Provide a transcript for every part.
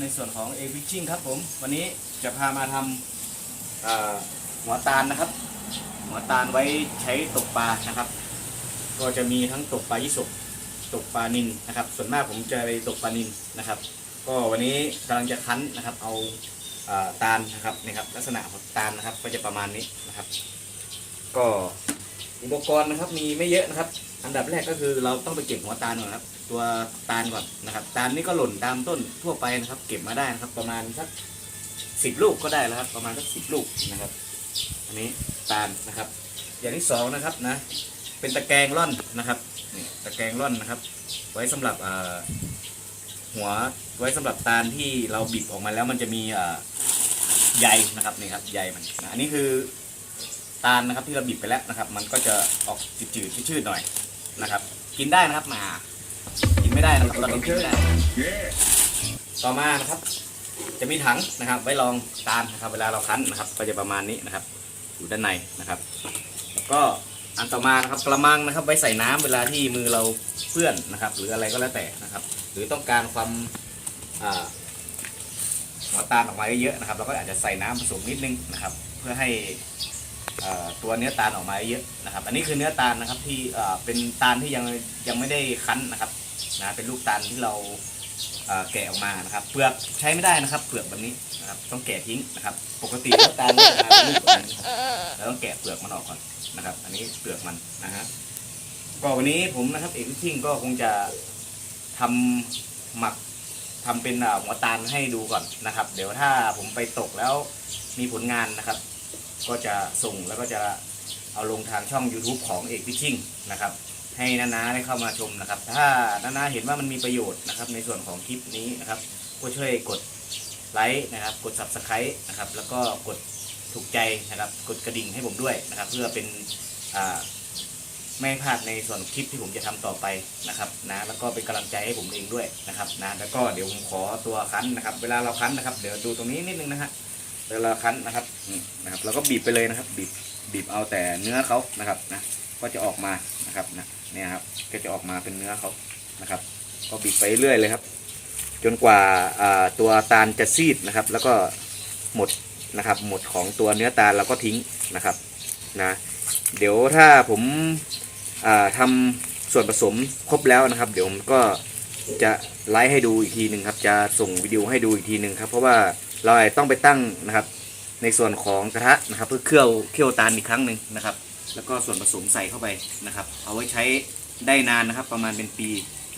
ในส่วนของเอฟิชชิ่งครับผม วันนี้จะพามาทำหัวตาลนะครับ หัวตาลไว้ใช้ตกปลานะครับ ก็จะมีทั้งตกปลายี่สกตกปลานินนะครับ ส่วนมากผมจะไปตกปลานินนะครับ ก็วันนี้กำลังจะคั้นนะครับ เอาตาลนะครับนี่ครับ ลักษณะของตาลนะครับ ก็จะประมาณนี้นะครับ ก็อุปกรณ์นะครับมีไม่เยอะนะครับ อันดับแรกก็คือเราต้องไปเก็บหัวตาลก่อนครับ ตัวตาลก่อนนะครับ ตาลนี่ก็หล่นตามต้นทั่วไปนะครับ เก็บมาได้นะครับ ประมาณสักสิบลูกก็ได้แล้วครับ ประมาณสักสิบลูกนะครับ อันนี้ตาลนะครับ อย่างที่สองนะครับนะ เป็นตะแกรงร่อนนะครับนี่ตะแกรงร่อนนะครับ ไว้สำหรับหัวไว้สำหรับตาลที่เราบีบออกมาแล้วมันจะมีใยนะครับนี่ครับใยมันอันนี้คือตาลนะครับที่เราบีบไปแล้วนะครับ มันก็จะออกจืดๆชืดๆหน่อย นะครับ กินได้นะครับมา กินไม่ได้นะครับตอนนี้กินไม่ได้ ต่อมานะครับ จะมีถังนะครับ ไว้รองตาลนะครับ เวลาเราคั้นนะครับ ก็จะประมาณนี้นะครับ อยู่ด้านในนะครับ แล้วก็อันต่อมานะครับกระมังนะครับ ไว้ใส่น้ำเวลาที่มือเราเปื้อนนะครับ หรืออะไรก็แล้วแต่นะครับ หรือต้องการความหัวตาลออกมาเยอะๆนะครับ เราก็อาจจะใส่น้ำผสมนิดนึงนะครับ เพื่อให้ ตัวเนื้อตาลออกมาเยอะนะครับ อันนี้คือเนื้อตาลนะครับที่เป็นตาลที่ยังยังไม่ได้คั้นนะครับนะเป็นลูกตาลที่เราแกะออกมานะครับ เปลือกใช้ไม่ได้นะครับ เปลือกแบบนี้นะครับ ต้องแกะทิ้งนะครับ ปกติแล้วตาลมันจะเป็นลูกแบบนี้เราต้องแกะเปลือกมันออกก่อนนะครับ อันนี้เปลือกมันนะฮะก็วันนี้ผมนะครับเอกวิชิ่งก็คงจะทำหมักทำเป็นอ่าหัวตาลให้ดูก่อนนะครับ เดี๋ยวถ้าผมไปตกแล้วมีผลงานนะครับ ก็จะส่งแล้วก็จะเอาลงทางช่อง YouTube ของเอกพิชชิ่งนะครับ ให้นาๆได้เข้ามาชมนะครับ ถ้านาๆเห็นว่ามันมีประโยชน์นะครับ ในส่วนของคลิปนี้นะครับก็ช่วยกดไลค์นะครับ กด subscribe นะครับ แล้วก็กดถูกใจนะครับ กดกระดิ่งให้ผมด้วยนะครับ เพื่อเป็นไม่พลาดในส่วนคลิปที่ผมจะทำต่อไปนะครับนะแล้วก็เป็นกำลังใจให้ผมเองด้วยนะครับนะแล้วก็เดี๋ยวผมขอตัวคั้นนะครับ เวลาเราคั้นนะครับ เดี๋ยวดูตรงนี้นิดนึงนะฮะ เวลาคั้นนะครับนะครับ เราก็บีบไปเลยนะครับ บีบบีบเอาแต่เนื้อเขานะครับนะก็จะออกมานะครับนะเนี่ยครับก็จะออกมาเป็นเนื้อเขานะครับ ก็บีบไปเรื่อยเลยครับ จนกว่าตัวตาลจะซีดนะครับ แล้วก็หมดนะครับ หมดของตัวเนื้อตาลเราก็ทิ้งนะครับนะเดี๋ยวถ้าผมาทำส่วนผสมครบแล้วนะครับ เดี๋ยวผมก็จะไลฟ์ให้ดูอีกทีหนึ่งครับ จะส่งวิดีโอให้ดูอีกทีหนึ่งครับ เพราะว่า เราอาจต้องไปตั้งนะครับ ในส่วนของกระทะนะครับ เพื่อเคี่ยวเคี่ยวตาลอีกครั้งหนึ่งนะครับ แล้วก็ส่วนผสมใส่เข้าไปนะครับ เอาไว้ใช้ได้นานนะครับ ประมาณเป็นปี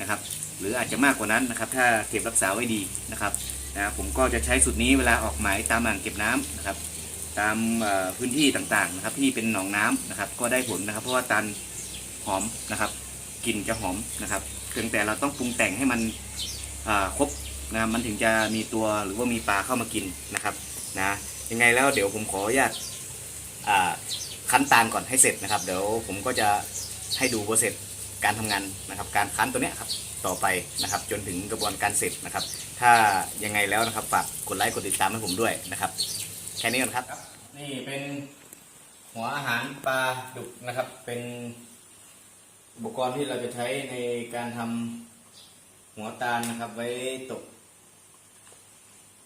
นะครับ หรืออาจจะมากกว่านั้นนะครับ ถ้าเก็บรักษาไว้ดีนะครับนะผมก็จะใช้สูตรนี้เวลาออกหมายตามอ่างเก็บน้ำนะครับ ตามพื้นที่ต่างๆนะครับ ที่เป็นหนองน้ำนะครับ ก็ได้ผลนะครับ เพราะว่าตันหอมนะครับกลิ่นจะหอมนะครับเพียงแต่เราต้องปรุงแต่งให้มันครบ นะมันถึงจะมีตัวหรือว่ามีปลาเข้ามากินนะครับนะยังไงแล้วเดี๋ยวผมขออนุญาตคั้นตาลก่อนให้เสร็จนะครับ เดี๋ยวผมก็จะให้ดูโปรเซสการทำงานนะครับ การคั้นตัวเนี้ยครับต่อไปนะครับ จนถึงกระบวนการเสร็จนะครับ ถ้ายังไงแล้วนะครับฝากกดไลค์กดติดตามให้ผมด้วยนะครับ แค่นี้ก่อนครับ นี่เป็นหัวอาหารปลาดุกนะครับ เป็นอุปกรณ์ที่เราจะใช้ในการทำหัวตาลนะครับ ไว้ตก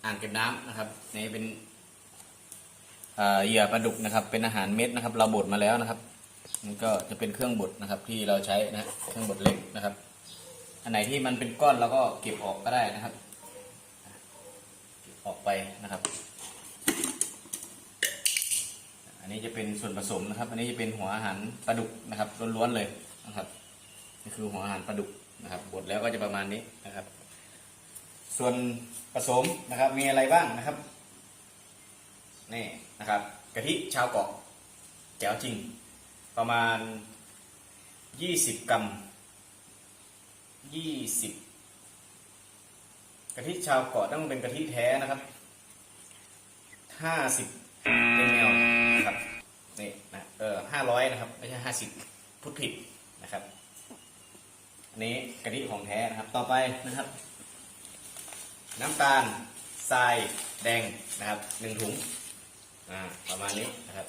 อ่างเก็บน้ำนะครับนี่เป็นเอ่อเหยื่อปลาดุกนะครับ เป็นอาหารเม็ดนะครับ เราบดมาแล้วนะครับมันก็จะเป็นเครื่องบดนะครับ ที่เราใช้นะเครื่องบดเล็กนะครับ อันไหนที่มันเป็นก้อนเราก็เก็บออกก็ได้นะครับเก็บออกไปนะครับ อันนี้จะเป็นส่วนผสมนะครับ อันนี้จะเป็นหัวอาหารปลาดุกนะครับล้วนๆเลยนะครับนี่คือหัวอาหารปลาดุกนะครับบดแล้วก็จะประมาณนี้นะครับ ส่วนผสมนะครับมีอะไรบ้างนะครับนี่นะครับกะทิชาวเกาะแจ๋วจริง ประมาณ 20 กรัม 20 กะทิชาวเกาะต้องเป็นกะทิแท้นะครับ 50 ml นะครับนี่นะเออ500 นะครับ ไม่ใช่ 50 พูดผิดนะครับ อันนี้กะทิของแท้นะครับต่อไปนะครับ น้ำตาลทรายแดงนะครับหนึ่งถุงประมาณนี้นะครับ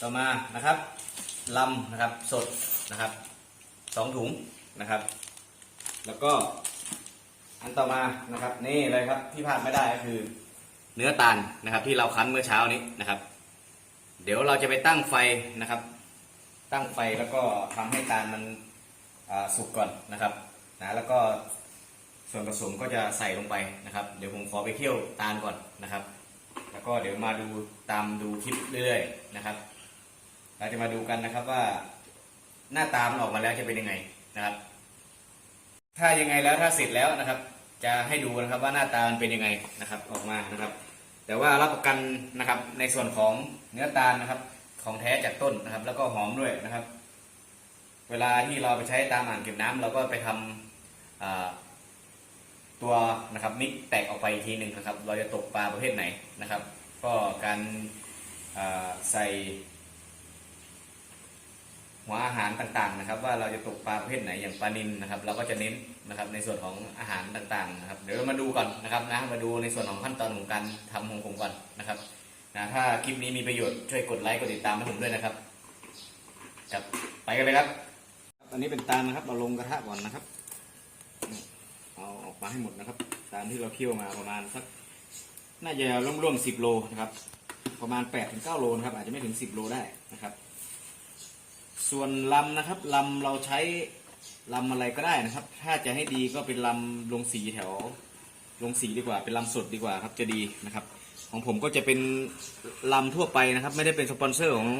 ต่อมานะครับลำนะครับสดนะครับสองถุงนะครับ แล้วก็อันต่อมานะครับนี่เลยครับที่พลาดไม่ได้ก็คือเนื้อตาลนะครับ ที่เราคั้นเมื่อเช้านี้นะครับ เดี๋ยวเราจะไปตั้งไฟนะครับ ตั้งไฟแล้วก็ทำให้ตาลมันสุกก่อนนะครับ นะแล้วก็ส่วนผสมก็จะใส่ลงไปนะครับ เดี๋ยวผมขอไปเคี่ยวตาลก่อนนะครับ แล้วก็เดี๋ยวมาดูตามดูคลิปเรื่อยๆนะครับ เราจะมาดูกันนะครับว่าหน้าตามออกมาแล้วจะเป็นยังไงนะครับ ถ้ายังไงแล้วถ้าเสร็จแล้วนะครับ จะให้ดูนะครับว่าหน้าตามันเป็นยังไงนะครับออกมานะครับ แต่ว่ารับประกันนะครับในส่วนของเนื้อตาลนะครับ ของแท้จากต้นนะครับ แล้วก็หอมด้วยนะครับ เวลาที่เราไปใช้ตามอ่างเก็บน้ำเราก็ไปทำอ่า ตัวนะครับมิกแตกออกไปอีกทีหนึ่งนะครับ เราจะตกปลาประเภทไหนนะครับ ก็การใส่หัวอาหารต่างๆนะครับ ว่าเราจะตกปลาประเภทไหนอย่างปลานิลนะครับ เราก็จะเน้นนะครับในส่วนของอาหารต่างๆนะครับ เดี๋ยวเรามาดูก่อนนะครับนะมาดูในส่วนของขั้นตอนของการทำของผมก่อนนะครับนะถ้าคลิปนี้มีประโยชน์ช่วยกดไลค์กดติดตามให้ผมด้วยนะครับครับไปกันเลยครับ อันนี้เป็นตาลนะครับเราลงกระทะก่อนนะครับ เอาออกมาให้หมดนะครับ ตามที่เราเคี่ยวมาประมาณสักน่าจะร่วมๆสิบโลนะครับ ประมาณ8ปดถึงเก้าโลนะครับ อาจจะไม่ถึงสิบโลได้นะครับ ส่วนลำนะครับลำเราใช้ลำอะไรก็ได้นะครับ ถ้าจะให้ดีก็เป็นลำลงสีแถว ลงสีดีกว่า เป็นลำสดดีกว่าครับ จะดีนะครับ ของผมก็จะเป็นลำทั่วไปนะครับ ไม่ได้เป็นสปอนเซอร์ของ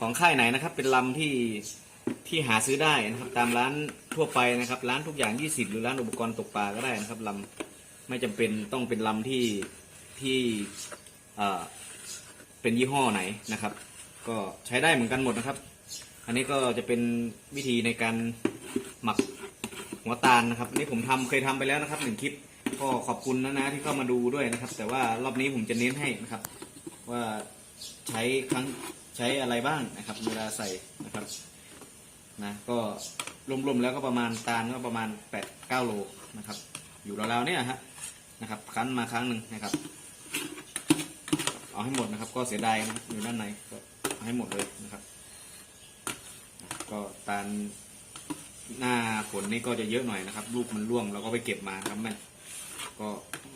ของค่ายไหนนะครับ เป็นลำที่ ที่หาซื้อได้นะครับตามร้านทั่วไปนะครับร้านทุกอย่าง 20 หรือร้านอุปกรณ์ตกปลาก็ได้นะครับลำไม่จำเป็นต้องเป็นลำที่ที่เอ่อเป็นยี่ห้อไหนนะครับ ก็ใช้ได้เหมือนกันหมดนะครับ อันนี้ก็จะเป็นวิธีในการหมักหัวตาลนะครับอันนี้ผมทำเคยทำไปแล้วนะครับหนึ่งคลิปก็ขอบคุณนะนะที่เข้ามาดูด้วยนะครับ แต่ว่ารอบนี้ผมจะเน้นให้นะครับ ว่าใช้ครั้งใช้อะไรบ้างนะครับ เวลาใส่นะครับ นะก็รวมๆแล้วก็ประมาณตาลก็ประมาณ8ปดเก้าโลนะครับ อยู่ราวๆเนี่ยฮะนะครับคั้นมาครั้งหนึ่งนะครับ เอาให้หมดนะครับ ก็เสียดายนะอยู่ด้านในก็เอาให้หมดเลยนะครับ ก็ตาลหน้าฝนนี่ก็จะเยอะหน่อยนะครับ ลูกมันร่วงเราก็ไปเก็บมาครับแมันก็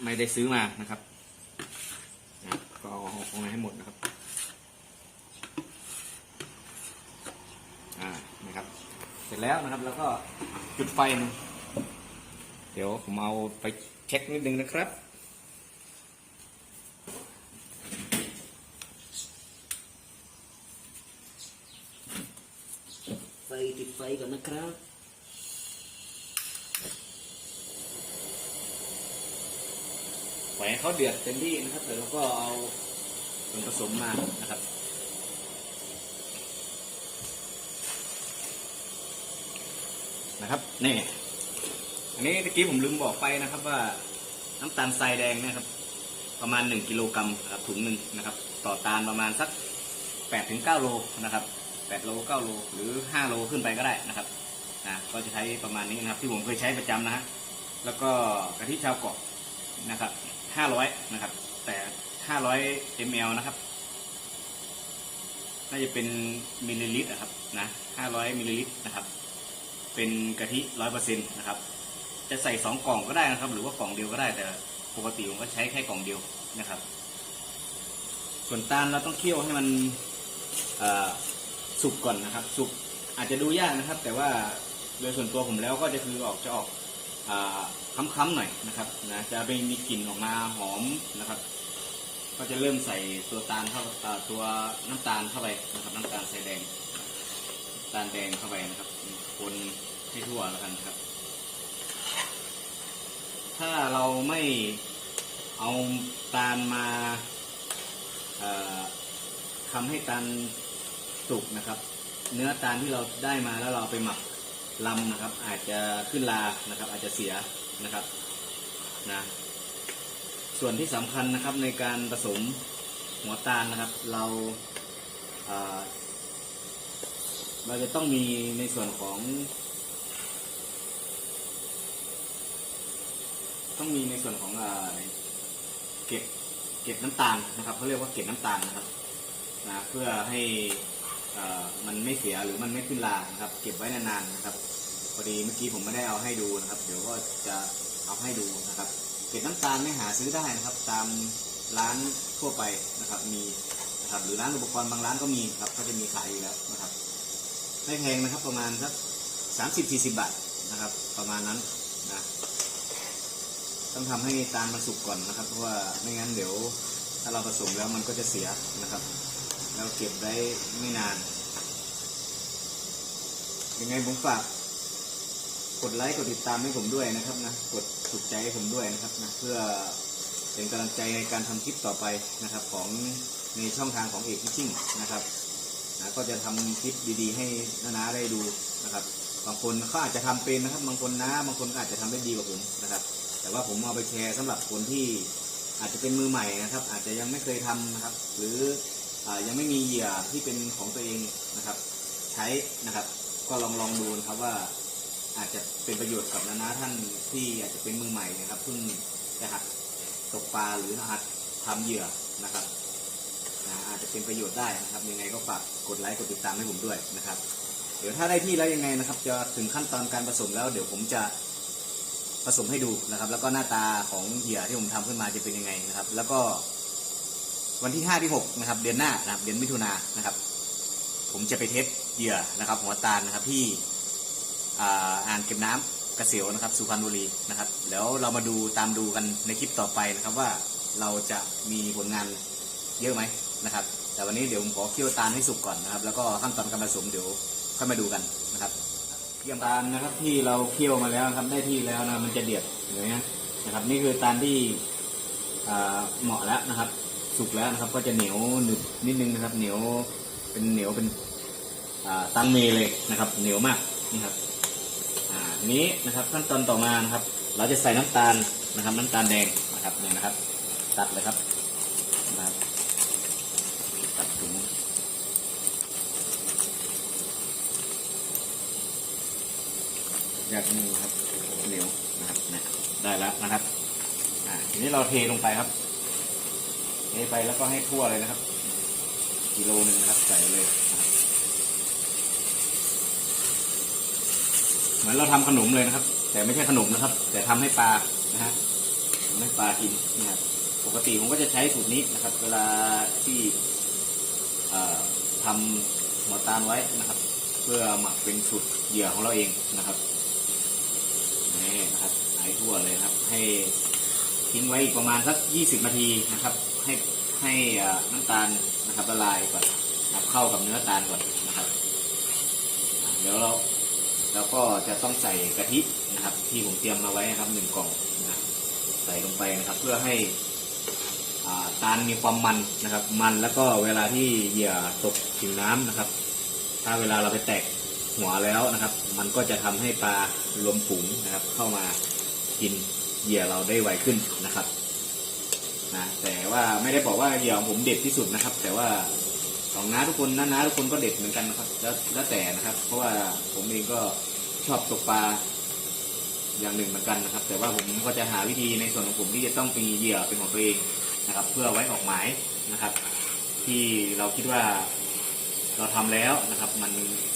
ไม่ได้ซื้อมานะครับนะก็เอาออกมาให้หมดนะครับ อ่า รับเสร็จแล้วนะครับ แล้วก็จุดไฟนะเดี๋ยวผมเอาไปเช็คนิดนึงนะครับไฟติดไฟก่อนนะครับปล่อยให้เขาเดือดเต็มที่นะครับเดี๋ยวเราก็เอาส่วนผสมมานะครับ นะครับนี่อันนี้ตะกี้ผมลืมบอกไปนะครับว่าน้ำตาลทรายแดงนะครับ ประมาณ 1กิโลกรัมครับถุงหนึ่งนะครับ ต่อตาลประมาณสัก8ถึง9โลนะครับ8โล9โลหรือ 5 โลขึ้นไปก็ได้นะครับนะก็จะใช้ประมาณนี้นะครับ ที่ผมเคยใช้ประจำนะฮะแล้วก็กะทิชาวเกาะนะครับ500นะครับ แต่ 500 ml นะครับน่าจะเป็นมิลลิลิตรนะครับนะ500มิลลิลิตรนะครับ เป็นกะทิร้อยเปอร์เซ็นต์นะครับ จะใส่สองกล่องก็ได้นะครับ หรือว่ากล่องเดียวก็ได้แต่ปกติผมก็ใช้แค่กล่องเดียวนะครับ ส่วนตาลเราต้องเคี่ยวให้มันสุกก่อนนะครับ สุกอาจจะดูยากนะครับ แต่ว่าโดยส่วนตัวผมแล้วก็จะคือออกจะออกอค้ำๆหน่อยนะครับนะจะไม่มีกลิ่นออกมาหอมนะครับ ก็จะเริ่มใส่ตัวตาลเข้าตัวน้ำตาลเข้าไปนะครับ น้ำตาลทรายแดงตาลแดงเข้าไปนะครับ คนให้ทั่วแล้วกันครับ ถ้าเราไม่เอาตาลมาทำให้ตาลสุกนะครับ เนื้อตาลที่เราได้มาแล้วเราเอาไปหมักลำนะครับ อาจจะขึ้นลานะครับ อาจจะเสียนะครับนะส่วนที่สำคัญนะครับในการผสมหัวตาลนะครับ เรา เราจะต้องมีในส่วนของ ต้องมีในส่วนของอเก็บเก็บน้ำตาลนะครับเขาเรียกว่าเก็บน้ำตาลนะครับนะเพื่อให้อ่ามันไม่เสียหรือมันไม่ขึ้นรานะครับ เก็บไว้นานๆนะครับพอดีเมื่อกี้ผมไม่ได้เอาให้ดูนะครับ เดี๋ยวก็จะเอาให้ดูนะครับ เกล็ดน้ำตาลไม่หาซื้อได้นะครับ ตามร้านทั่วไปนะครับมีนะครับหรือร้านอุปกรณ์บางร้านก็มีครับก็จะมีขายอยู่แล้วนะครับ ไม่แพงนะครับ ประมาณสักสามสิบสี่สิบบาทนะครับ ประมาณนั้นนะต้องทำให้ตาลมันสุกก่อนนะครับ เพราะว่าไม่งั้นเดี๋ยว ถ้าเราผสมแล้วมันก็จะเสียนะครับแล้วเก็บได้ไม่นานยังไงผมฝากกดไลค์กดติดตามให้ผมด้วยนะครับนะกดถูกใจให้ผมด้วยนะครับนะเพื่อเป็นกำลังใจในการทำคลิปต่อไปนะครับ ของในช่องทางของเอกพิชชิ่งนะครับ นะก็จะทำคลิปดีๆ ให้นาๆได้ดูนะครับ บางคนเขาอาจจะทำเป็นนะครับ บางคนนะบางคนก็อาจจะทำได้ดีกว่าผมนะครับ แต่ว่าผมเอาไปแชร์สำหรับคนที่อาจจะเป็นมือใหม่นะครับ อาจจะยังไม่เคยทำนะครับ หรืออยังไม่มีเหยื่อที่เป็นของตัวเองนะครับ ใช้นะครับ ก็ลองลองดูนะครับว่าอาจจะเป็นประโยชน์กับนานาท่านที่อาจจะเป็นมือใหม่นะครับเพิ่งจะหัดตกปลาหรือหัดทำเหยื่อนะครับ นะอาจจะเป็นประโยชน์ได้นะครับยังไงก็ฝากกดไลค์กดติดตามให้ผมด้วยนะครับ เดี๋ยวถ้าได้ที่แล้วยังไงนะครับ จะถึงขั้นตอนการผสมแล้ว เดี๋ยวผมจะผสมให้ดูนะครับ แล้วก็หน้าตาของเหยื่อที่ผมทำขึ้นมาจะเป็นยังไงนะครับ แล้วก็วันที่ห้าที่หกนะครับเดือนหน้านะครับเดือนมิถุนายนนะครับ ผมจะไปเทสเหยื่อนะครับ หัวตาลนะครับที่อ่าอ่างเก็บน้ำกระเสียวนะครับสุพรรณบุรีนะครับแล้วเรามาดูตามดูกันในคลิปต่อไปนะครับว่าเราจะมีผลงานเยอะไหม นะครับ แต่วันนี้เดี๋ยวผมขอเคี่ยวตาลให้สุกก่อนนะครับ แล้วก็ขั้นตอนการผสมเดี๋ยวค่อยมาดูกันนะครับเคี่ยวตาลนะครับที่เราเคี่ยวมาแล้วครับได้ที่แล้วนะมันจะเดือดอย่างเงี้ยนะครับ นี่คือตาลที่เหมาะแล้วนะครับ สุกแล้วนะครับ ก็จะเหนียวหนึบนิดนึงนะครับ เหนียวเป็นเหนียวเป็นอ่าตังเมเลยนะครับ เหนียวมากนี่ครับทีนี้นะครับขั้นตอนต่อมานะครับ เราจะใส่น้ำตาลนะครับ น้ำตาลแดงนะครับเนี่ยนะครับ ตัดเลยครับนะครับตัดถุง แยกมือครับเหนียวนะครับเนี่ยได้แล้วนะครับอ่าทีนี้เราเทลงไปครับเทไปแล้วก็ให้ทั่วเลยนะครับ กิโลหนึ่งนะครับใส่เลยนะครับเหมือนเราทำขนมเลยนะครับ แต่ไม่ใช่ขนมนะครับ แต่ทำให้ปลานะฮะทำให้ปลากินนะครับปกติผมก็จะใช้สูตรนี้นะครับ เวลาที่อ่อทำหัวตาลไว้นะครับ เพื่อหมักเป็นสูตรเหยื่อของเราเองนะครับ นะครับใส่ทั่วเลยครับ ให้ทิ้งไว้อีกประมาณสัก 20 นาทีนะครับ ให้ให้น้ำตาลนะครับละลายก่อนนะครับเข้ากับเนื้อตาลก่อนนะครับ เดี๋ยวเราแล้วก็จะต้องใส่กะทินะครับ ที่ผมเตรียมมาไว้นะครับหนึ่งกล่องนะใส่ลงไปนะครับ เพื่อให้าตาลมีความมันนะครับ มันแล้วก็เวลาที่เหยื่อตกถึงน้ำนะครับ ถ้าเวลาเราไปแตกหัวแล้วนะครับ มันก็จะทำให้ปลารวมฝูงนะครับ เข้ามา กินเหยื่อเราได้ไวขึ้นนะครับนะแต่ว่าไม่ได้บอกว่าเหยื่อของผมเด็ดที่สุดนะครับ แต่ว่าของน้าทุกคนน้าน้าทุกคนก็เด็ดเหมือนกันนะครับ แล้วแล้วแต่นะครับ เพราะว่าผมเองก็ชอบตกปลาอย่างหนึ่งเหมือนกันนะครับ แต่ว่าผมก็จะหาวิธีในส่วนของผมที่จะต้องมีเหยื่อเป็นของตัวเองนะครับ เพื่อไว้ออกหมายนะครับ ที่เราคิดว่าเราทำแล้วนะครับ มัน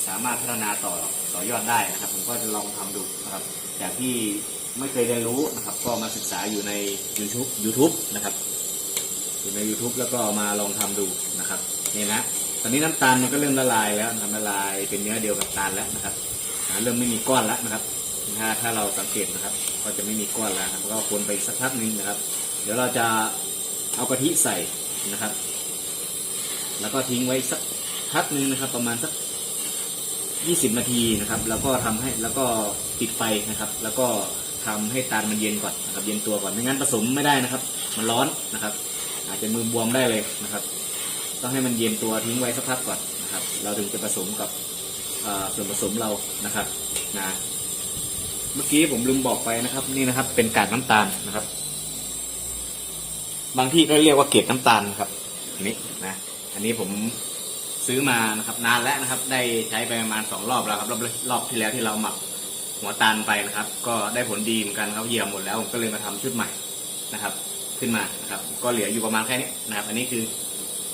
สามารถพัฒนาต่อต่อยอดได้นะครับ ผมก็จะลองทำดูนะครับ จากที่ ไม่เคยเรียนรู้นะครับ ก็มาศึกษาอยู่ใน YouTube YouTube นะครับ อยู่ใน YouTube แล้วก็มาลองทำดูนะครับนี่นะตอนนี้น้ำตาลมันก็เริ่มละลายแล้วนะครับละลายเป็นเนื้อเดียวกับตาลแล้วนะครับเริ่มไม่มีก้อนแล้วนะครับถ้าถ้าเราสังเกตนะครับ ก็จะไม่มีก้อนแล้วนะครับก็คนไปสักพักหนึงนะครับ เดี๋ยวเราจะเอากะทิใส่นะครับ แล้วก็ทิ้งไว้สักพักหนึงนะครับ ประมาณสัก20 นาทีนะครับ แล้วก็ทำให้แล้วก็ปิดไฟนะครับ แล้วก็ ทำให้ตาลมันเย็นก่อนนะครับเย็นตัวก่อนไม่งั้นผสมไม่ได้นะครับ มันร้อนนะครับ อาจจะมือบวมได้เลยนะครับ ต้องให้มันเย็นตัวทิ้งไว้สักพักก่อนนะครับ เราถึงจะผสมกับส่วนผสมเรานะครับนะเมื่อกี้ผมลืมบอกไปนะครับ นี่นะครับ เป็นกากน้ำตาลนะครับ บางที่ก็เรียกว่าเกล็ดน้ำตาลครับอันนี้นะอันนี้ผมซื้อมานะครับ นานแล้วนะครับ ได้ใช้ไปประมาณสองรอบแล้วครับรอบรอบที่แล้วที่เราหมัก หัวตาลไปนะครับ ก็ได้ผลดีเหมือนกันครับเหยื่อหมดแล้วผมก็เลยมาทำชุดใหม่นะครับ ขึ้นมานะครับ ก็เหลืออยู่ประมาณแค่นี้นะครับ อันนี้คือ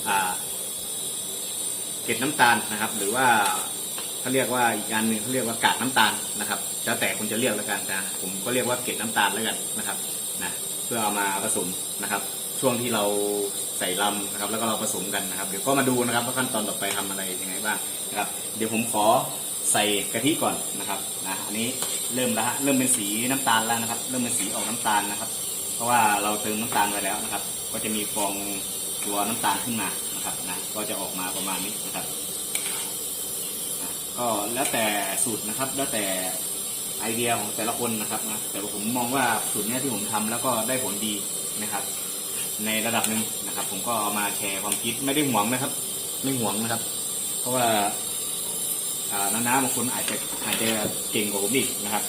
อ่าเกล็ดน้ำตาลนะครับ หรือว่าเขาเรียกว่าอีกอันหนึ่งเขาเรียกว่ากากน้ำตาลนะครับแล้วแต่คุณจะเรียกแล้วกันนะผมก็เรียกว่าเกล็ดน้ำตาลแล้วกันนะครับนะเพื่อเอามาผสมนะครับ ช่วงที่เราใส่ลำนะครับ แล้วก็เราผสมกันนะครับ เดี๋ยวก็มาดูนะครับว่าขั้นตอนต่อไปทำอะไรยังไงบ้างนะครับ เดี๋ยวผมขอ ใส่กะทิก่อนนะครับนะอันนี้เริ่มแล้วฮะเริ่มเป็นสีน้ำตาลแล้วนะครับ เริ่มเป็นสีออกน้ำตาลนะครับ เพราะว่าเราเติมน้ำตาลไปแล้วนะครับ ก็จะมีฟองตัวน้ำตาลขึ้นมานะครับนะก็จะออกมาประมาณนี้นะครับก็แล้วแต่สูตรนะครับ แล้วแต่ไอเดียของแต่ละคนนะครับนะแต่ผมมองว่าสูตรนี้ที่ผมทำแล้วก็ได้ผลดีนะครับ ในระดับหนึ่งนะครับ ผมก็เอามาแชร์ความคิดไม่ได้หวงนะครับ ไม่หวงนะครับ เพราะว่า น้าๆบางคนอาจจะอาจจะเก่งกว่าผมอีกนะครับ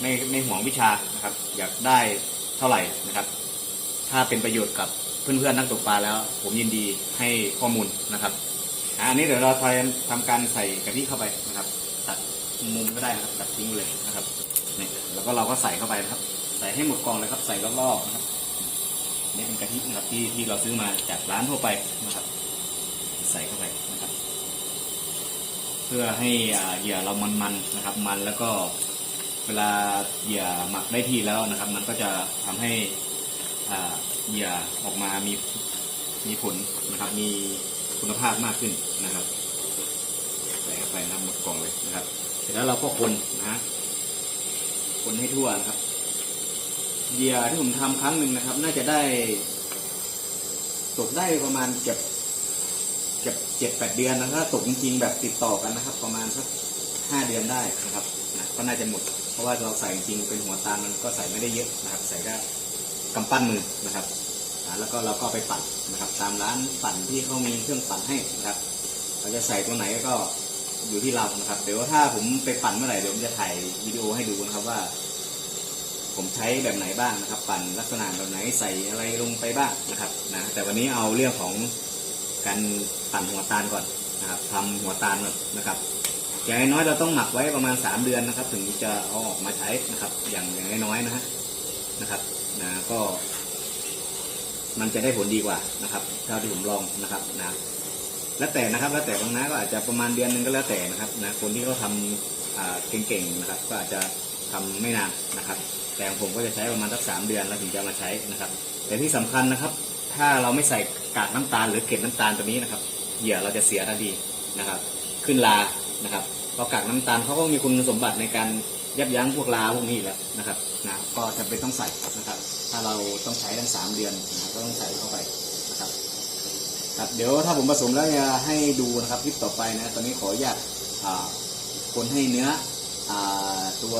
ไม่ไม่ห่วงวิชานะครับ อยากได้เท่าไหร่นะครับ ถ้าเป็นประโยชน์กับเพื่อนๆนักตกปลาแล้ว ผมยินดีให้ข้อมูลนะครับอันนี้เดี๋ยวเราทำทำการใส่กะทิเข้าไปนะครับ ตัดมุมก็ได้นะครับตัดทิ้งเลยนะครับนี่แล้วก็เราก็ใส่เข้าไปนะครับ ใส่ให้หมดกล่องเลยครับ ใส่รอบๆนะครับนี่เป็นกะทินะครับที่ที่เราซื้อมาจากร้านทั่วไปนะครับ ใส่เข้าไป เพื่อให้เหยื่อเรามันๆนะครับ มันแล้วก็เวลาเหยื่อหมักได้ที่แล้วนะครับ มันก็จะทำให้เหยื่อออกมามีมีผลนะครับ มีคุณภาพมากขึ้นนะครับใส่เข้าไปนะหมดกล่องเลยนะครับ เสร็จแล้วเราก็คนนะฮะคนให้ทั่วนะครับเหยื่อที่ผมทำครั้งหนึ่งนะครับ น่าจะได้ตกได้ประมาณเก็บ เก็บเจ็ดแปดเดือนนะถ้าตกจริงๆแบบติดต่อกันนะครับ ประมาณสักห้าเดือนได้นะครับนะก็น่าจะหมด เพราะว่าเราใส่จริงเป็นหัวตาลมันก็ใส่ไม่ได้เยอะนะครับ ใส่แค่กำปั้นมือนะครับอ่าแล้วก็เราก็ไปปั่นนะครับ ตามร้านปั่นที่เขามีเครื่องปั่นให้นะครับ เราจะใส่ตัวไหนก็อยู่ที่เรานะครับ เดี๋ยวถ้าผมไปปั่นเมื่อไหร่เดี๋ยวผมจะถ่ายวิดีโอให้ดูนะครับว่า ผมใช้แบบไหนบ้างนะครับ ปั่นลักษณะแบบไหนใส่อะไรลงไปบ้างนะครับนะแต่วันนี้เอาเรื่องของ การปั่นหัวตาลก่อนนะครับทำหัวตาลก่อนนะครับอย่างน้อยเราต้องหมักไว้ประมาณ 3 เดือนนะครับ ถึงจะเอาออกมาใช้นะครับ อย่างอย่างน้อยๆนะฮะนะครับนะก็ มันจะได้ผลดีกว่านะครับ เท่าที่ผมลองนะครับนะแล้วแต่นะครับ แล้วแต่บางน้าก็อาจจะประมาณเดือนหนึงก็แล้วแต่นะครับนะคนที่เขาทำเก่งๆนะครับ ก็อาจจะทำไม่นานนะครับ แต่ผมก็จะใช้ประมาณสักสามเดือนแล้วถึงจะมาใช้นะครับ แต่ที่สำคัญนะครับ ถ้าเราไม่ใส่กากน้ำตาลหรือเกล็ดน้ำตาลตัวนี้นะครับ เหยื่อเราจะเสียทันทีนะครับ ขึ้นลานะครับเพราะกากน้ำตาลเขาก็มีคุณสมบัติในการยับยั้งพวกลาพวกนี้แล้วนะครับนะก็จำเป็นต้องใส่นะครับ ถ้าเราต้องใช้ทั้งสามเดือนนะก็ต้องใส่เข้าไปนะครับครับเดี๋ยวถ้าผมผสมแล้วจะให้ดูนะครับคลิปต่อไปนะตอนนี้ขออนุญาตคนให้เนื้ออตัว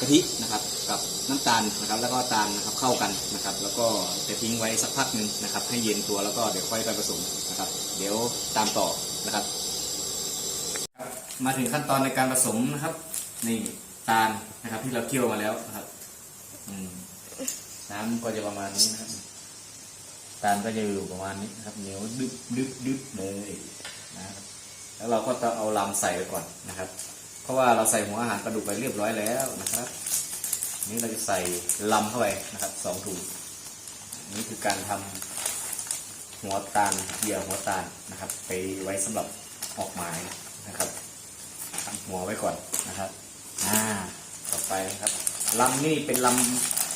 กะทินะครับ กับน้ำตาลนะครับแล้วก็ตาลนะครับเข้ากันนะครับ แล้วก็จะทิ้งไว้สักพักหนึ่งนะครับ ให้เย็นตัวแล้วก็เดี๋ยวค่อยไปผสมนะครับ เดี๋ยวตามต่อนะครับ มาถึงขั้นตอนในการผสมนะครับนี่ตาลนะครับ ที่เราเคี่ยวมาแล้วนะครับน้ำก็จะประมาณนี้นะครับตาลก็จะอยู่ประมาณนี้นะครับเหนียวดึบดึบดึบเลยนะครับแล้วเราก็ต้องเอาลำใส่ไปก่อนนะครับ เพราะว่าเราใส่หัวอาหารปลาดุกไปเรียบร้อยแล้วนะครับ นี่เราจะใส่ลำเข้าไปนะครับสองถุงนี่คือการทำหัวตาลเหยื่อหัวตาลนะครับ ไปไว้สำหรับออกหมายนะครับทำหัวไว้ก่อนนะครับอ่าต่อไปนะครับลำนี่เป็นล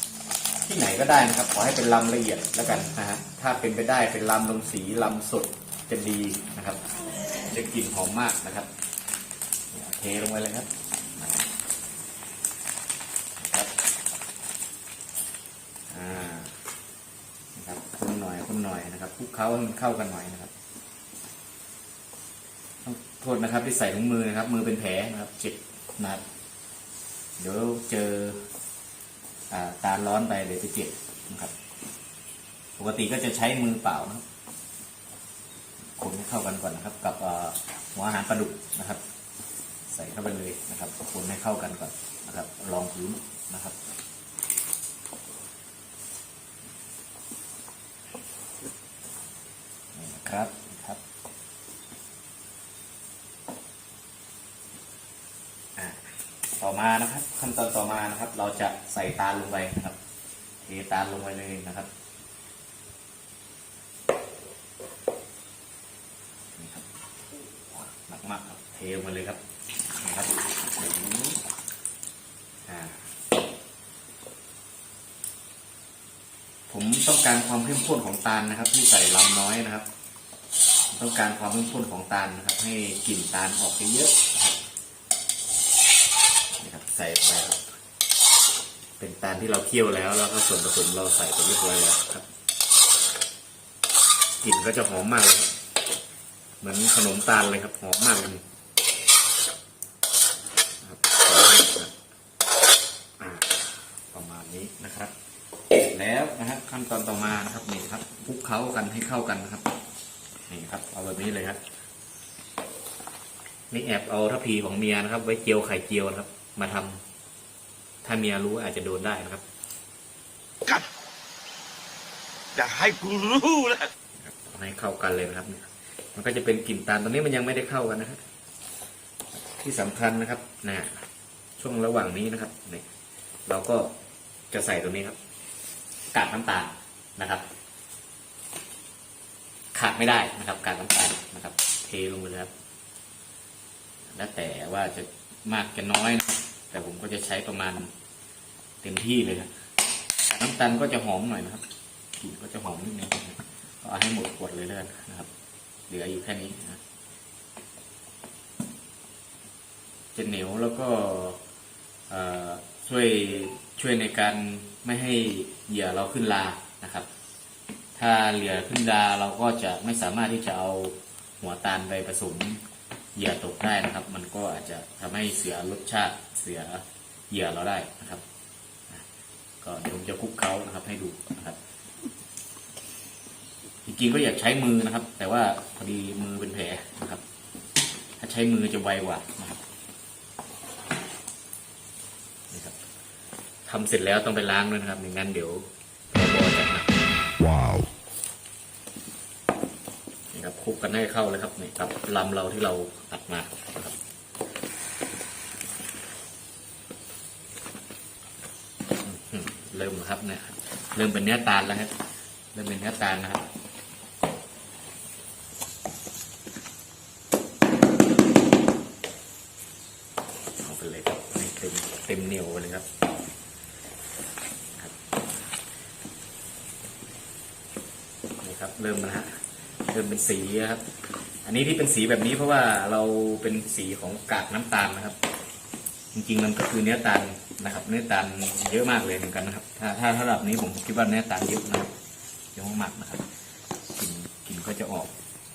ำที่ไหนก็ได้นะครับ ขอให้เป็นลำละเอียดแล้วกันนะฮะถ้าเป็นไปได้เป็นลำลงสีลำสดจะดีนะครับ จะกลิ่นหอมมากนะครับเทลงไปเลยครับอ่านะครับคน หน่อยนะครับคลุกเคล้าให้มันเข้ากันหน่อยนะครับต้องโทษนะครับที่ใส่ถุงมือนะครับ มือเป็นแผลนะครับเจ็บนะครับเดี๋ยวเจออาตาร้อนไปเดี๋ยวจะเจ็บนะครับ ปกติก็จะใช้มือเปล่านะครับคนให้เข้ากันก่อนนะครับ กับหัวอาหารปลาดุกนะครับ ใส่เข้าไปเลยนะครับคนให้เข้ากันก่อนนะครับ ลองพื้นนะครับนี่นะ ครับครับต่อมานะครับ ขั้นตอนต่อมานะครับ เราจะใส่ตาลลงไปนะครับเทตาลลงไปเลยนะครับนี่ครับหนักมากครับเทลงมาเลยครับนะครับผมต้องการความเข้มข้นของตาลนะครับ ที่ใส่ลำน้อยนะครับ ต้องการความเข้มข้นของตาลนะครับ ให้กลิ่นตาลออกเยอะๆนะครับใส่ไปครับเป็นตาลที่เราเคี่ยวแล้ว แล้วก็ส่วนผสมเราใส่ไปเรียบร้อยแล้วครับกลิ่นก็จะหอมมากเลยครับเหมือนขนมตาลเลยครับหอมมากเลยครับหอมมากครับประมาณนี้นะครับ แล้วนะครับขั้นตอนต่อมานะครับนี่ครับคลุกเคล้ากันให้เข้ากันนะครับ นี่ครับ เอาแบบนี้เลยครับนี่แอบเอาทัพพีของเมียนะครับ ไว้เจียวไข่เจียวนะครับ มาทำถ้าเมียรู้อาจจะโดนได้นะครับกันอย่าให้กูรู้นะครับเอาให้เข้ากันเลยนะครับเนี่ยมันก็จะเป็นกลิ่นตาลตอนนี้มันยังไม่ได้เข้ากันนะครับที่สำคัญนะครับนะช่วงระหว่างนี้นะครับเนี่ยเราก็จะใส่ตัวนี้ครับ กากน้ำตาลนะครับ ขาดไม่ได้นะครับ กากน้ำตาลนะครับ เทลงไปเลยครับ แล้วแต่ว่าจะมากจะน้อยนะแต่ผมก็จะใช้ประมาณเต็มที่เลยครับกากน้ำตาลก็จะหอมหน่อยนะครับกลิ่นก็จะหอมนิดนึงก็เอาให้หมดขวดเลยแล้วกันนะครับ เหลืออยู่แค่นี้นะจะเหนียวแล้วก็ช่วยช่วยในการไม่ให้เหยื่อเราขึ้นรานะครับ ถ้าเหยื่อขึ้นราเราก็จะไม่สามารถที่จะเอาหัวตาลไปผสมเหยื่อตกได้นะครับ มันก็อาจจะทำให้เสียรสชาติเสียเหยื่อเราได้นะครับ ก็เดี๋ยวผมจะคลุกเคล้านะครับ ให้ดูนะครับ จริงๆก็อยากใช้มือนะครับ แต่ว่าพอดีมือเป็นแผลนะครับ ถ้าใช้มือจะไวกว่านะครับนี่ครับทำเสร็จแล้วต้องไปล้างด้วยนะครับไม่งั้นเดี๋ยวบจะหนักว้าว ครับคลุกกันให้เข้าเลยครับนี่ครับลำเราที่เราตัดมาครับเริ่มครับเนี่ยเริ่มเป็นเนื้อตาลแล้วครับเริ่มเป็นเนื้อตาลนะครับเอาไปเลยครับให้เต็มเต็มเหนียวเลยครับนี่ครับเริ่มแล้วฮะ เริ่มเป็นสีครับ อันนี้ที่เป็นสีแบบนี้เพราะว่าเราเป็นสีของกากน้ำตาลนะครับ จริงๆมันก็คือเนื้อตาลนะครับ เนื้อตาลเยอะมากเลยเหมือนกันนะครับ ถ้าถ้าระดับนี้ผมคิดว่าเนื้อตาลเยอะนะครับเยอะมากนะครับกลิ่นกลิ่นก็จะออก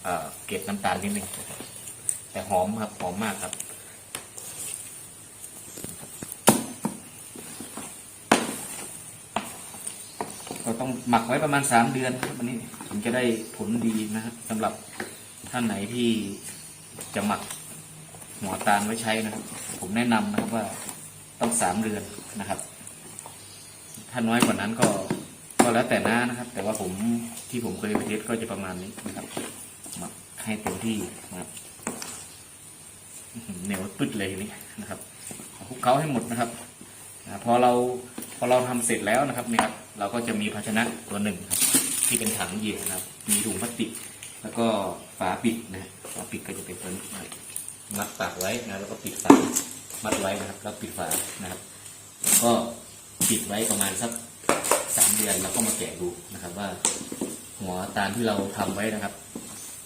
เอ่อเกล็ดน้ำตาลนิดนึงแต่หอมครับหอมมากครับ เราต้องหมักไว้ประมาณสามเดือนครับวันนี้ถึงจะได้ผลดีนะครับสำหรับท่านไหนที่จะหมักหัวตาลไว้ใช้นะครับ ผมแนะนำนะครับว่าต้องสามเดือนนะครับ ถ้าน้อยกว่านั้นก็ก็แล้วแต่หน้านะครับ แต่ว่าผมที่ผมเคยไปเทสก็จะประมาณนี้นะครับหมักให้เต็มที่นะครับเหนียวตึ๊ดเลยนี้นะครับคลุกเคล้าให้หมดนะครับพอเรา พอเราทำเสร็จแล้วนะครับเนี่ยครับเราก็จะมีภาชนะตัวหนึ่งครับที่เป็นถังเหยื่อนะครับ มีถุงพลาสติก แล้วก็ฝาปิดนะฝาปิดก็จะเป็นตัวนี้นะครับมัดปากไว้นะแล้วก็ปิดฝามัดไว้นะครับแล้วปิดฝานะครับ แล้วก็ปิดไว้ประมาณสักสามเดือนแล้วก็มาแกะดูนะครับ ว่าหัวตาลที่เราทำไว้นะครับ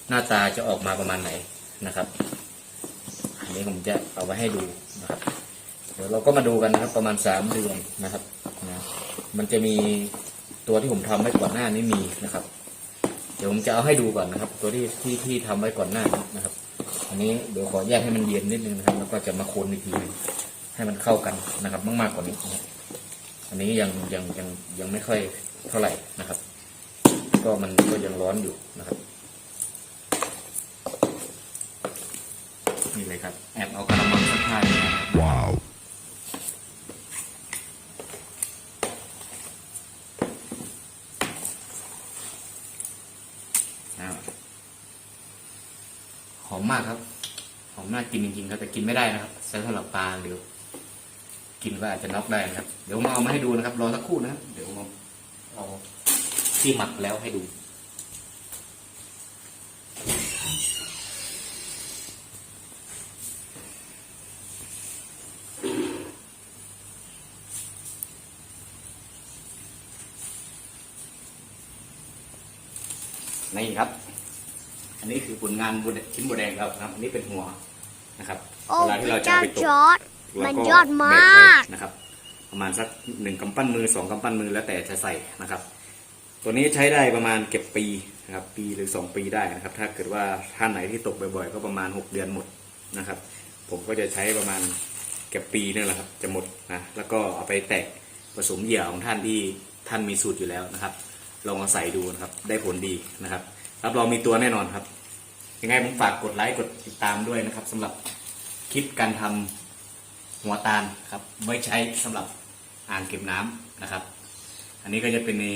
หน้าตาจะออกมาประมาณไหนนะครับอันนี้ผมจะเอาไว้ให้ดูนะครับ เดี๋ยวเราก็มาดูกันนะครับ ประมาณสามเดือนนะครับ มันจะมีตัวที่ผมทำไว้ก่อนหน้านี้มีนะครับ เดี๋ยวผมจะเอาให้ดูก่อนนะครับ ตัวที่ที่ที่ทำไว้ก่อนหน้านี้นะครับ อันนี้เดี๋ยวขอแยกให้มันเย็นนิดนึงนะครับ แล้วก็จะมาคนอีกทีให้มันเข้ากันนะครับ มากๆกว่านี้อันนี้ยังยังยังยังไม่ค่อยเท่าไหร่นะครับ ก็มันก็ยังร้อนอยู่ กินไม่ได้นะครับสำหรับปลาหรือกินก็อาจจะน็อกได้นะครับ เดี๋ยวมาเอามาให้ดูนะครับ รอสักครู่นะเดี๋ยวมาเอาที่หมักแล้วให้ดูนี่ครับ อันนี้คือผลงานชิ้นบัวแดงเราครับ อันนี้เป็นหัว นะครับโอ้เวลาพที่ระเราจะเจ้าเอาไปตจกอร์ดเรามันก็ยอดมากแบ่งไปนะครับ ประมาณสักหนึ่งกำปั้นมือสองกำปั้นมือแล้วแต่จะใส่นะครับ ตัวนี้ใช้ได้ประมาณเก็บปีนะครับ ปีหรือสองปีได้นะครับ ถ้าเกิดว่าท่านไหนที่ตกบ่อยๆ ก็ประมาณหกเดือนหมดนะครับ ผมก็จะใช้ประมาณเก็บปีนี่แหละครับ จะหมดนะแล้วก็เอาไปแตะผสมเหยื่อของท่านที่ท่านมีสูตรอยู่แล้วนะครับ ลองมาใส่ดูนะครับ ได้ผลดีนะครับรับรองมีตัวแน่นอนครับ ยังไงผมฝากกดไลค์กดติดตามด้วยนะครับสำหรับคลิปการทำหัวตาลครับไว้ใช้สำหรับอ่างเก็บน้ำนะครับ อันนี้ก็จะเป็นใน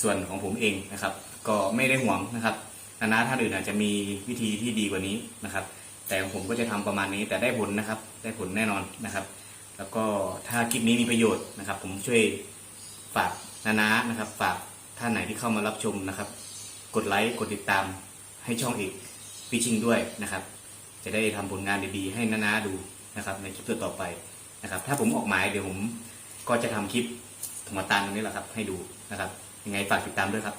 ส่วนของผมเองนะครับ ก็ไม่ได้ห่วงนะครับนานาท่านอื่นอาจจะมีวิธีที่ดีกว่านี้นะครับ แต่ของผมก็จะทำประมาณนี้แต่ได้ผลนะครับ ได้ผลแน่นอนนะครับ แล้วก็ถ้าคลิปนี้มีประโยชน์นะครับ ผมช่วยฝากนานานะครับ ฝากท่านไหนที่เข้ามารับชมนะครับ กดไลค์กดติดตามให้ช่องอีก ฟิชชิงด้วยนะครับ จะได้ทำผลงานดีๆให้นานาดูนะครับในคลิปต่อไปนะครับ ถ้าผมออกหมายเดี๋ยวผมก็จะทำคลิปหัวตานตรงนี้แหละครับ ให้ดูนะครับยังไงฝากติดตามด้วยครับ